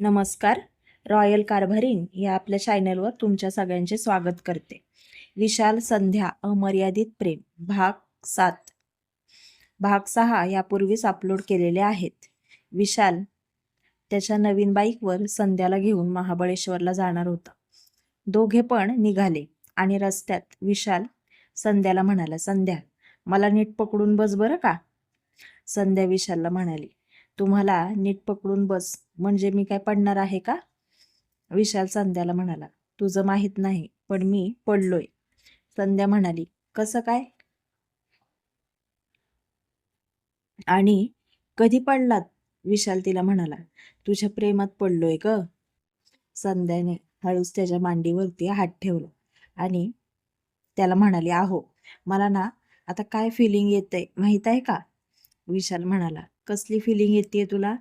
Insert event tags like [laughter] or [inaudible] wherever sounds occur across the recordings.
नमस्कार. रॉयल कारभारीन या आपल्या चॅनलवर तुमच्या सगळ्यांचे स्वागत करते. विशाल संध्या अमर्यादित प्रेम भाग सात. भाग सहा यापूर्वीच अपलोड केलेले आहेत. विशाल त्याच्या नवीन बाईकवर संध्याला घेऊन महाबळेश्वरला जाणार होता. दोघे पण निघाले आणि रस्त्यात विशाल संध्याला म्हणाला संध्या मला नीट पकडून बस बरं का? संध्या विशालला म्हणाली तुम्हाला नीट पकडून बस. म्हणजे मी काय पडणार आहे का? विशाल संध्याला म्हणाला. तुझं माहीत नाही पण मी पडलोय. संध्या म्हणाली कसं काय? आणि कधी पडलात? विशाल तिला म्हणाला. तुझ्या प्रेमात पडलोय ग. संध्याने हळूच त्याच्या मांडीवरती हात ठेवला आणि त्याला म्हणाली आहो मला ना आता काय फिलिंग येतंय? माहीत आहे का? विशाल म्हणाला. कसली फिलिंग येते तुला?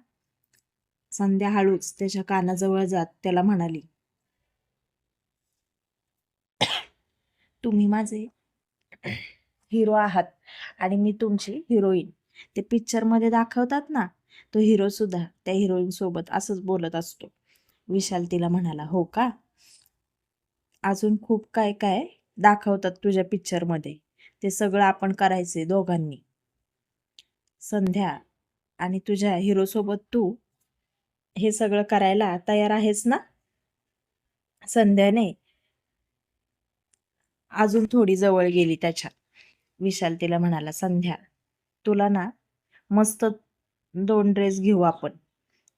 संध्या हळूच त्याच्या कानाजवळ जात त्याला म्हणाली. तुम्ही माझे हिरो आहात आणि मी तुमची हिरोईन ते पिक्चरमध्ये दाखवतात ना तो हिरो सुद्धा त्या हिरोईन सोबत असंच बोलत असतो. विशाल तिला म्हणाला हो का? अजून खूप काय काय दाखवतात तुझ्या पिक्चरमध्ये? ते सगळं आपण करायचे दोघांनी. संध्या आणि तुझ्या हिरो सोबत तू हे सगळं करायला तयार आहेस ना? संध्याने. अजून थोडी जवळ गेली त्याच्या विशाल तिला म्हणाला संध्या तुला ना मस्त दोन ड्रेस घेऊ आपण.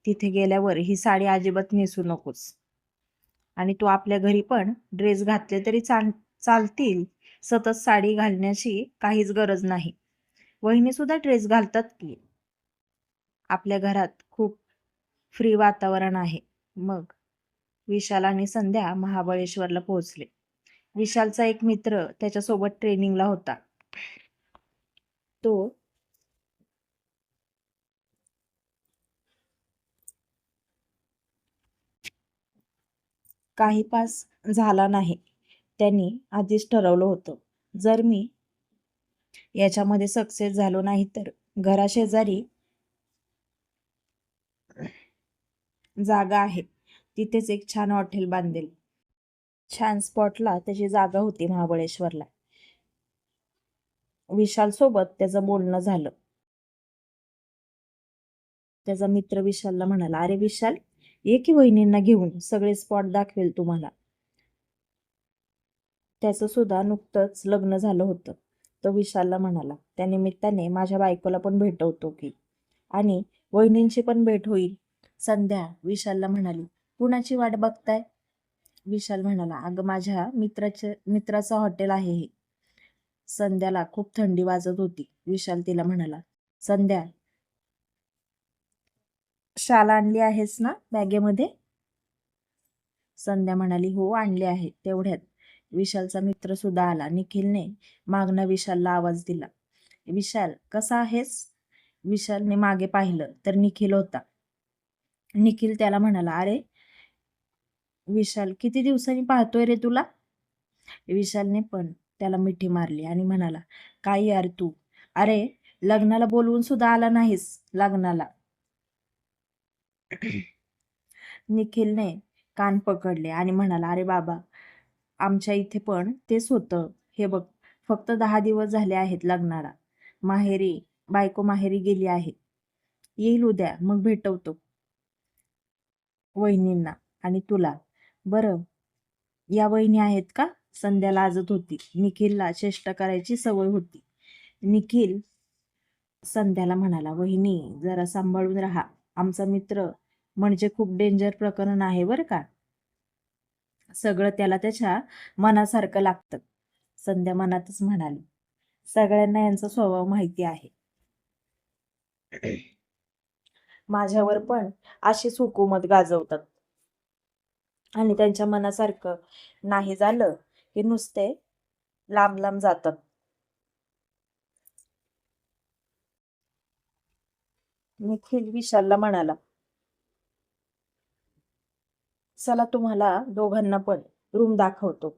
तिथे गेल्यावर ही साडी अजिबात नेसू नकोस. आणि तू आपल्या घरी पण ड्रेस घातले तरी चाल चालतील. सतत साडी घालण्याची काहीच गरज नाही. वहिनी सुद्धा ड्रेस घालतात की. आपल्या घरात खूप फ्री वातावरण आहे. मग विशाल आणि संध्या महाबळेश्वरला पोहोचले. विशालचा एक मित्र त्याच्यासोबत ट्रेनिंगला होता. तो काही पास झाला नाही. त्यांनी आधीच ठरवलं होतं. जर मी याच्यामध्ये सक्सेस झालो नाही तर घराशेजारी जागा आहे. तिथेच एक छान हॉटेल बांधेल. छान स्पॉटला त्याची जागा होती महाबळेश्वरला. विशाल सोबत त्याचं बोलणं झालं. त्याचा मित्र विशालला म्हणाला अरे विशाल ये की वहिनींना घेऊन सगळे स्पॉट दाखवेल तुम्हाला. त्याचं सुद्धा नुकतंच लग्न झालं होतं. तो विशालला म्हणाला त्या निमित्ताने माझ्या बायकोला पण भेटवतो की आणि वहिनींची पण भेट होईल. संध्या विशालला म्हणाली कुणाची वाट बघताय? विशाल म्हणाला अगं माझ्या मित्राचे मित्राचं हॉटेल आहे हे. संध्याला खूप थंडी वाजत होती. विशाल तिला म्हणाला संध्या शाल आणली आहेस ना बॅगेमध्ये? संध्या म्हणाली हो आणली आहे तेवढ्यात. विशालचा मित्र सुद्धा आला. निखिलने मागणं विशालला आवाज दिला विशाल कसा आहेस? विशालने मागे पाहिलं तर निखिल होता. निखिल त्याला म्हणाला अरे विशाल किती दिवसांनी पाहतोय रे तुला? विशालने पण त्याला मिठी मारली आणि म्हणाला काय यार तू? अरे लग्नाला बोलवून सुद्धा आला नाहीस लग्नाला. निखिलने कान पकडले आणि म्हणाला अरे बाबा आमच्या इथे पण तेच होतं. हे बघ फक्त दहा दिवस झाले आहेत लग्नाला. माहेरी बायको माहेरी गेली आहे. येईल उद्या मग भेटवतो. वहिनींना आणि तुला. बरं या वहिनी आहेत का? संध्या लाजत होती. निखिलला चेष्टा करायची सवय होती. निखिल संध्याला म्हणाला वहिनी जरा सांभाळून राहा. आमचा मित्र म्हणजे खूप डेंजर प्रकरण आहे बरं का? सगळं त्याला त्याच्या मनासारखं लागतं. संध्या मनातच म्हणाली सगळ्यांना यांचा स्वभाव माहिती आहे. माझ्यावर पण अशीच हुकूमत गाजवतात. आणि त्यांच्या मनासारखं नाही झालं की नुसते लांब लांब जातात. निखिल विशालला म्हणाला चला तुम्हाला दोघांना पण रूम दाखवतो.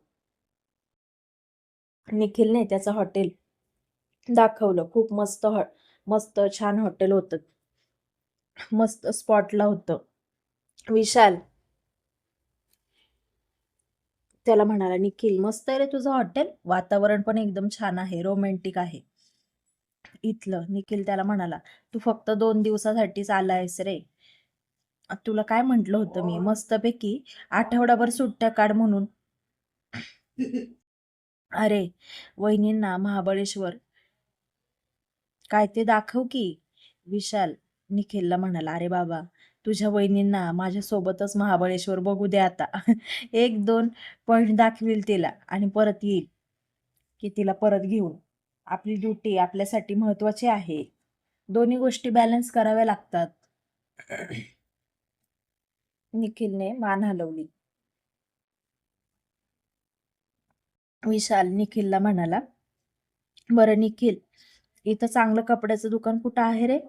निखिलने त्याचं हॉटेल दाखवलं. खूप मस्त हॉ मस्त छान हॉटेल होतं. मस्त स्पॉटला होतं. विशाल. त्याला म्हणाला निखिल मस्त आहे रे तुझं हॉटेल वातावरण पण एकदम छान आहे रोमॅन्टिक आहे. इथलं निखिल त्याला म्हणाला तू फक्त दोन दिवसासाठीच आलायस रे. तुला काय म्हंटल होतं मी? मस्तपैकी आठवडाभर सुट्ट्या काढ म्हणून. अरे वहिनींना महाबळेश्वर. काय ते दाखव की. विशाल निखिलला म्हणाला अरे बाबा तुझ्या वहिनींना माझ्यासोबतच महाबळेश्वर बघू दे आता. [laughs] एक दोन पॉईंट दाखवील तिला आणि परत येईल की तिला परत घेऊन. आपली ड्युटी आपल्यासाठी महत्वाची आहे. दोन्ही गोष्टी बॅलन्स कराव्या लागतात. [clears throat] निखिलने मान हलवली. विशाल निखिलला म्हणाला बरं निखिल इथं चांगलं कपड्याचं दुकान कुठं आहे रे?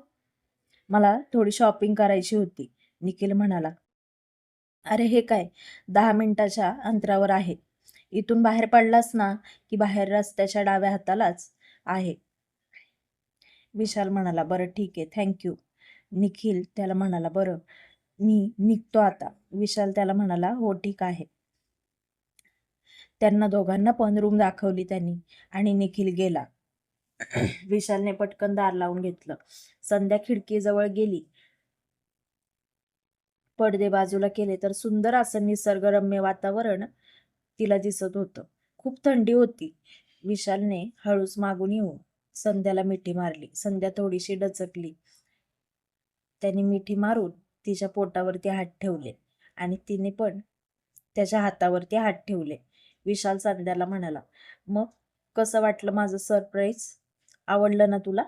मला थोडी शॉपिंग करायची होती. निखिल म्हणाला अरे हे काय? दहा मिनिटाच्या अंतरावर आहे. इथून बाहेर पडलास ना की बाहेर रस्त्याच्या डाव्या हातालाच आहे. विशाल म्हणाला बरं ठीक आहे. थँक्यू निखिल त्याला म्हणाला बरं मी निघतो आता. विशाल त्याला म्हणाला हो ठीक आहे. त्यांना दोघांना पण रूम दाखवली त्यांनी आणि निखिल गेला. विशालने पटकन दार लावून घेतलं. संध्या खिडकीजवळ गेली. पडदे बाजूला केले तर सुंदर असं निसर्गरम्य वातावरण तिला दिसत होतं. खूप थंडी होती. विशालने हळूच मागून येऊन संध्याला मिठी मारली. संध्या थोडीशी डचकली. त्याने मिठी मारून तिच्या पोटावरती हात ठेवले आणि तिने पण त्याच्या हातावरती हात ठेवले. विशाल संध्याला म्हणाला मग कसं वाटलं माझं सरप्राईज आवडलं ना तुला?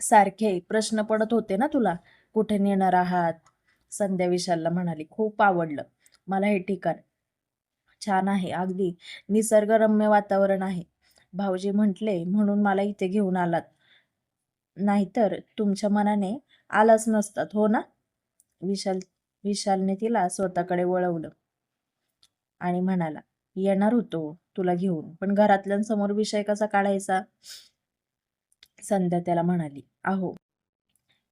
सारखे प्रश्न पडत होते ना तुला? कुठे नेणार आहात? संध्या विशालला म्हणाली खूप आवडलं. मला हे ठिकाण छान आहे अगदी निसर्गरम्य वातावरण आहे. भाऊजी म्हटले म्हणून मला इथे घेऊन आलात. नाहीतर तुमच्या मनाने आलाच नसतात हो ना? विशाल विशालने तिला स्वतःकडे वळवलं आणि म्हणाला येणार होतो तुला घेऊन पण घरातल्यांसमोर विषय कसा काढायचा? संध्या त्याला म्हणाली अहो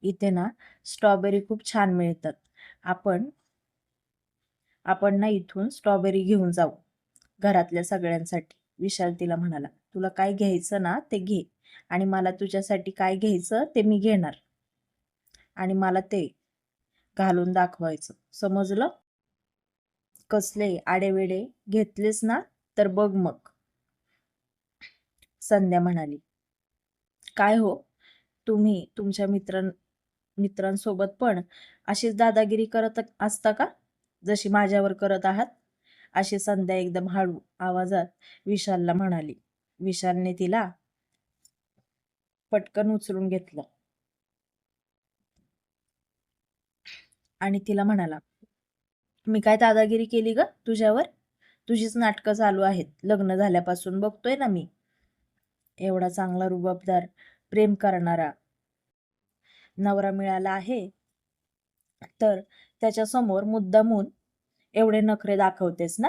इथे ना स्ट्रॉबेरी खूप छान मिळतात. आपण आपण ना इथून स्ट्रॉबेरी घेऊन जाऊ घरातल्या सगळ्यांसाठी. विशाल तिला म्हणाला तुला काय घ्यायचं ना ते घे आणि मला तुझ्यासाठी काय घ्यायचं ते मी घेणार आणि मला ते घालून दाखवायचं. समजलं? कसले आडेवेडे घेतलेस ना तर बघ मग. संध्या म्हणाली काय हो? तुम्ही तुमच्या मित्रां मित्रांसोबत पण अशीच दादागिरी करत असता का? जशी माझ्यावर करत आहात? अशी संध्या एकदम हळू आवाजात विशालला म्हणाली. विशालने तिला पटकन उचलून घेतलं. आणि तिला म्हणाला मी काय दादागिरी केली ग तुझ्यावर? तुझीच नाटकं चालू आहेत. लग्न झाल्यापासून बघतोय ना मी. एवढा चांगला रुबाबदार प्रेम करणारा नवरा मिळाला आहे. तर त्याच्यासमोर मुद्दामून एवढे नखरे दाखवतेस ना?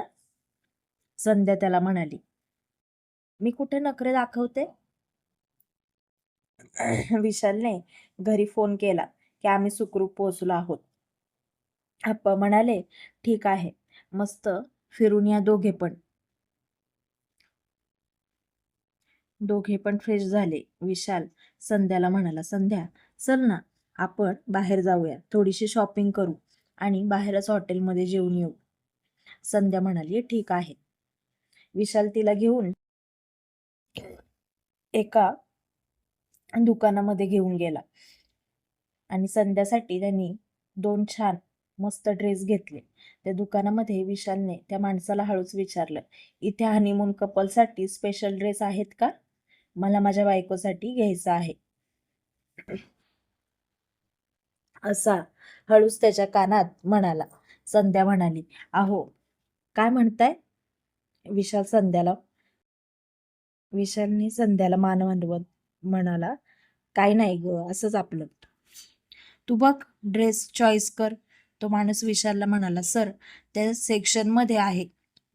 संध्या त्याला म्हणाली. मी कुठे नखरे दाखवते? विशालने घरी फोन केला की आम्ही सुखरूप पोहोचलो आहोत. आप्पा म्हणाले ठीक आहे. मस्त फिरून या दोघे पण. दोघे पण फ्रेश झाले. विशाल संध्याला म्हणाला संध्या चल ना आपण बाहेर जाऊया. थोडीशी शॉपिंग करू आणि बाहेरच हॉटेलमध्ये जेवून येऊ. संध्या म्हणाली ठीक आहे. विशाल तिला घेऊन एका दुकानामध्ये घेऊन गेला आणि संध्यासाठी त्यांनी दोन छान मस्त ड्रेस घेतले. त्या दुकानामध्ये विशालने त्या माणसाला हळूच विचारलं इथे हनीमून कपलसाठी स्पेशल ड्रेस आहेत का? मला माझ्या बायकोसाठी घ्यायचा आहे. असा हळूच त्याच्या कानात म्हणाला. संध्या म्हणाली अहो काय म्हणताय? विशाल संध्याला विशालने संध्याला मान मानवत म्हणाला काय नाही ग असंच आपलं. तू बघ ड्रेस चॉईस कर. तो माणूस विशालला म्हणाला सर त्या सेक्शनमध्ये आहे.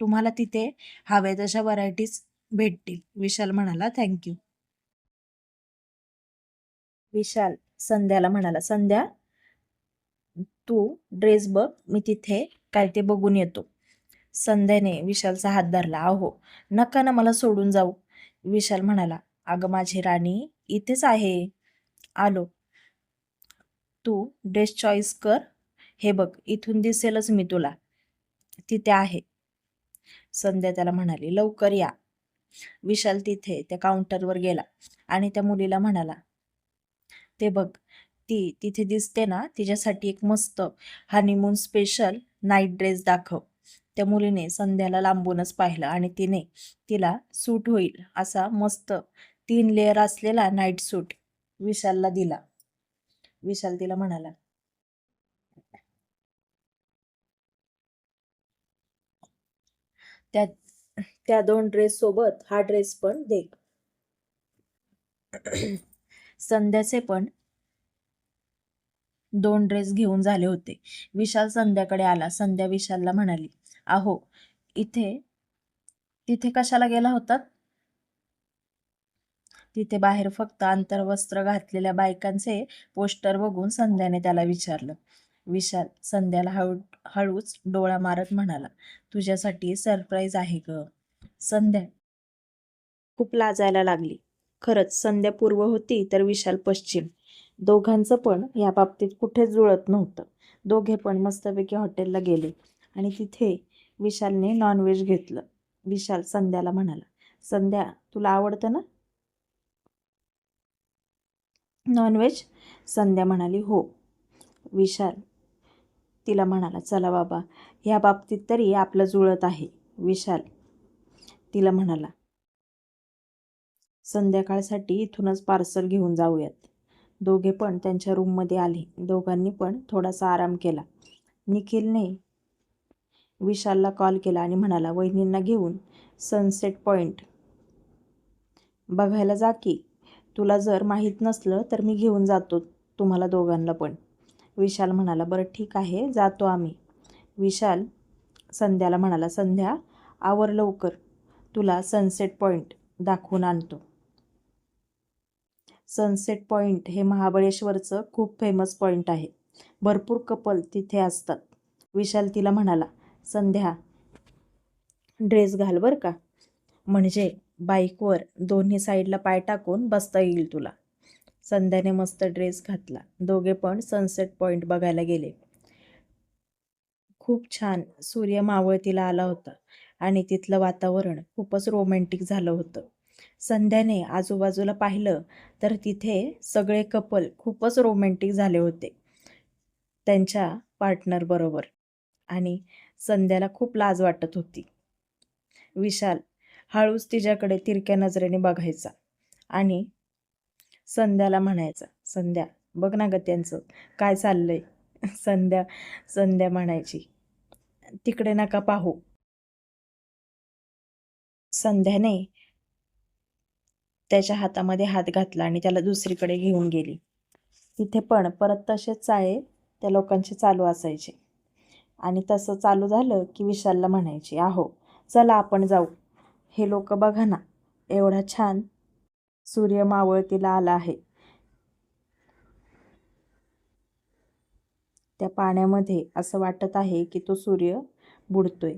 तुम्हाला तिथे हवे तशा व्हरायटीज भेटतील. विशाल म्हणाला थँक्यू विशाल संध्याला म्हणाला संध्या तू ड्रेस बघ मी तिथे काय ते बघून येतो. संध्याने विशालचा हात धरला अहो नका ना मला सोडून जाऊ. विशाल म्हणाला अगं माझी राणी इथेच आहे. आलो. तू ड्रेस चॉईस कर. हे बघ इथून दिसेलच मी तुला. तिथे आहे. संध्या त्याला म्हणाली लवकर या. विशाल तिथे त्या काउंटरवर गेला आणि त्या मुलीला म्हणाला ते बघ ती तिथे दिसते ना तिच्यासाठी एक मस्त हनीमून स्पेशल नाईट ड्रेस दाखव. त्या मुलीने संध्याला लांबूनच पाहिलं आणि तिने तिला सूट होईल असा मस्त तीन लेअर असलेला नाईट सूट विशालला दिला. विशाल तिला म्हणाला त्या त्या दोन ड्रेस सोबत हा ड्रेस पण दे. [clears throat] संध्याचे पण दोन ड्रेस घेऊन झाले होते. विशाल संध्याकडे आला. संध्या विशालला म्हणाली आहो इथे तिथे कशाला गेला होतात तिथे बाहेर फक्त आंतरवस्त्र घातलेल्या बायकांचे पोस्टर बघून संध्याने त्याला विचारलं. विशाल संध्याला हळू हळूच डोळा मारत म्हणाला तुझ्यासाठी सरप्राईज आहे ग. संध्या. खूप लाजायला लागली. खरंच संध्या पूर्व होती तर विशाल पश्चिम. दोघांचं पण या बाबतीत कुठेच जुळत नव्हतं. दोघे पण मस्तपैकी हॉटेलला गेले आणि तिथे विशालने नॉनव्हेज घेतलं. विशाल संध्याला म्हणाला संध्या तुला आवडतं ना? नॉनव्हेज संध्या म्हणाली हो. विशाल तिला म्हणाला चला बाबा ह्या बाबतीत तरी आपलं जुळत आहे. विशाल तिला म्हणाला संध्याकाळसाठी इथूनच पार्सल घेऊन जाऊयात. दोघे पण त्यांच्या रूममध्ये आले. दोघांनी पण थोडासा आराम केला. निखिलने विशालला कॉल केला आणि म्हणाला वहिनींना घेऊन सनसेट पॉईंट बघायला जा की. तुला जर माहीत नसलं तर मी घेऊन जातो तुम्हाला दोघांना पण. विशाल म्हणाला बरं ठीक आहे जातो आम्ही. विशाल संध्याला म्हणाला संध्या आवर लवकर. तुला सनसेट पॉईंट दाखवून आणतो. सनसेट पॉईंट हे महाबळेश्वरचं खूप फेमस पॉईंट आहे. भरपूर कपल तिथे असतात. विशाल तिला म्हणाला संध्या ड्रेस घाल बरं का. म्हणजे बाईकवर दोन्ही साईडला पाय टाकून बसता येईल तुला. संध्याने मस्त ड्रेस घातला. दोघे पण सनसेट पॉईंट बघायला गेले. खूप छान. सूर्य मावळतीला आला होता. आणि तिथलं वातावरण खूपच रोमॅन्टिक झालं होतं. संध्याने आजूबाजूला पाहिलं तर तिथे सगळे कपल खूपच रोमॅन्टिक झाले होते त्यांच्या पार्टनरबरोबर आणि संध्याला खूप लाज वाटत होती. विशाल हळूच तिच्याकडे तिरक्या नजरेने बघायचा आणि संध्याला म्हणायचा संध्या बघ ना ग त्यांचं काय चाललंय. संध्या संध्या म्हणायची तिकडे नका पाहू संध्याने त्याच्या हातामध्ये हात घातला आणि त्याला दुसरीकडे घेऊन गेली. तिथे पण परत तसेच चाळे त्या लोकांचे चालू असायचे. आणि तसं चालू झालं की विशालला म्हणायचे आहो चला आपण जाऊ. हे लोक बघा ना एवढा छान सूर्य मावळतीला आला आहे. त्या पाण्यामध्ये असं वाटत आहे की तो सूर्य बुडतोय.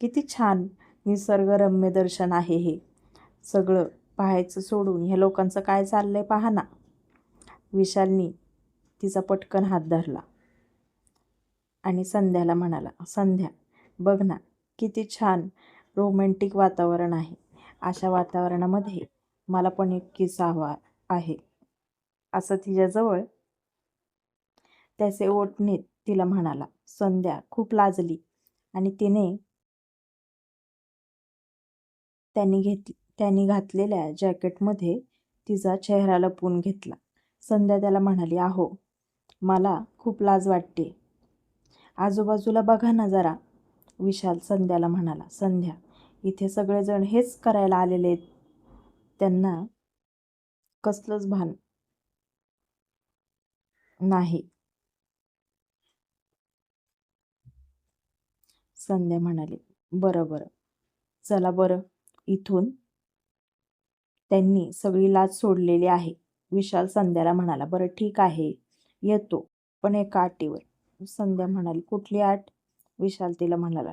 किती छान निसर्गरम्य दर्शन आहे हे. सगळं पाहायचं सोडून ह्या लोकांचं काय चाललंय पहा ना. विशालनी तिचा पटकन हात धरला. आणि संध्याला म्हणाला संध्या बघ ना किती छान रोमॅन्टिक वातावरण आहे. अशा वातावरणामध्ये मला पण एक किस्सा हवा आहे. असं तिच्याजवळ त्याचे ओटणीत तिला म्हणाला संध्या खूप लाजली. आणि तिने त्यांनी घेतली त्यांनी घातलेल्या जॅकेटमध्ये तिचा चेहरा लपवून घेतला. संध्या त्याला म्हणाली आहो मला खूप लाज वाटते. आजूबाजूला बघा ना जरा विशाल संध्याला म्हणाला. संध्या इथे सगळेजण हेच करायला आलेले आहेत. त्यांना कसलंच भान नाही. संध्या म्हणाली बरं बरं. चला बरं. इथून त्यांनी सगळी लाज सोडलेली आहे. विशाल संध्याला म्हणाला बरं ठीक आहे येतो. पण एका आटीवर संध्या म्हणाली कुठली आट विशाल तिला म्हणाला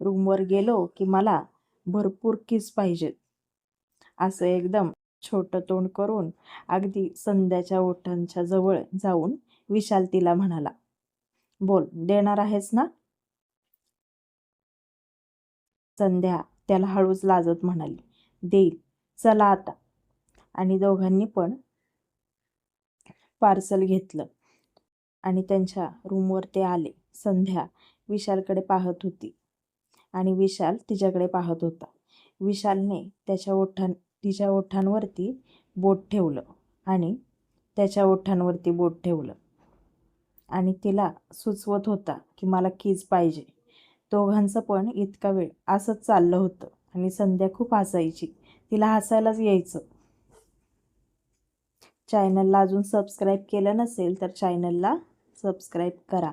रूमवर गेलो की मला भरपूर किस पाहिजेत. असं एकदम छोटं तोंड करून अगदी संध्याच्या ओठांच्या जवळ जाऊन विशाल तिला म्हणाला बोल देणार आहेस ना? संध्या त्याला हळूच लाजत म्हणाली देईल चला आता. आणि दोघांनी पण पार्सल घेतलं आणि त्यांच्या रूमवर ते आले. संध्या विशालकडे पाहत होती आणि विशाल तिच्याकडे पाहत होता. विशालने त्याच्या ओठां तिच्या ओठांवरती बोट ठेवलं आणि त्याच्या ओठांवरती बोट ठेवलं आणि तिला सुचवत होता की मला कीज पाहिजे. दोघांचं पण इतका वेळ असंच चाललं होतं आणि संध्या खूप हसायची. तिला हसायलाच यायचं. चॅनलला अजून सबस्क्राईब केलं नसेल तर चॅनलला सबस्क्राईब करा.